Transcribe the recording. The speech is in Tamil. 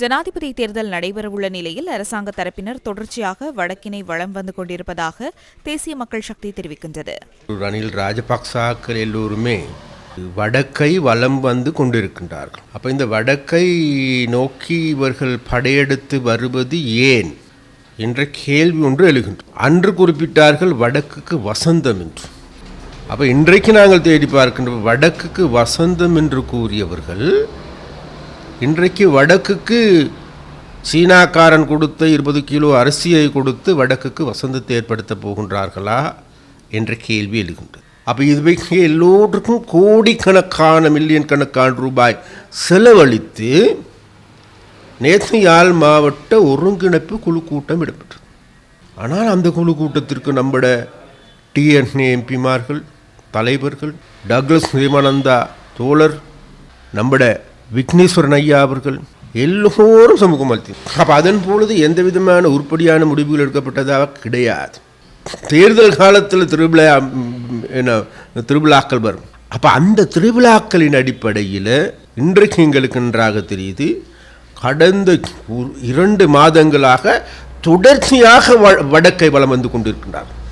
ஜனாதிபதி தேர்தல் நடைபெறவுள்ள நிலையில் அரசாங்க தரப்பினர் தொடர்ச்சியாக வடக்கினை வளம் வந்து கொண்டிருப்பதாக தேசிய மக்கள் சக்தி தெரிவிக்கின்றது. ரணில் ராஜபக்சாக்கள் எல்லோருமே வடக்கை வலம் வந்து கொண்டிருக்கின்றார்கள். அப்போ இந்த வடக்கை நோக்கி இவர்கள் படையெடுத்து வருவது ஏன் என்ற கேள்வி ஒன்று எழுகின்றது. அன்று குறிப்பிட்டார்கள் வடக்குக்கு வசந்தம் என்று. அப்போ இன்றைக்கு நாங்கள் தேடி பார்க்கின்ற வடக்குக்கு வசந்தம் என்று கூறியவர்கள் இன்றைக்கு வடக்குக்கு சீனாக்காரன் கொடுத்த இருபது கிலோ அரிசியை கொடுத்து வடக்குக்கு வசந்தத்தை ஏற்படுத்த போகின்றார்களா என்ற கேள்வி எழுகின்றது. அப்போ இதுவைக்கு எல்லோருக்கும் கோடிக்கணக்கான மில்லியன் கணக்கான ரூபாய் செலவழித்து நேற்று யாழ் மாவட்ட ஒருங்கிணைப்பு குழு கூட்டம் இடம்பெற்றது. ஆனால் அந்த குழு கூட்டத்திற்கு நம்மட டிஎன்ஏ எம்பிமார்கள் தலைவர்கள் டக்ளஸ் நிர்மானந்தா தோழர் நம்மட விக்னேஸ்வரன் ஐயா அவர்கள் எல்லோரும் சமூகம் அளித்து அப்போ அதன் பொழுது எந்த விதமான உருப்படியான முடிவுகள் எடுக்கப்பட்டதாக கிடையாது. தேர்தல் காலத்தில் திருவிழா என்ன திருவிழாக்கள் வரும். அப்போ அந்த திருவிழாக்களின் அடிப்படையில் இன்றைக்கு எங்களுக்கு நன்றாக தெரியுது. கடந்த ஒரு- இரண்டு மாதங்களாக தொடர்ச்சியாக வ- வடக்கை வலம் வந்து கொண்டிருக்கின்றார்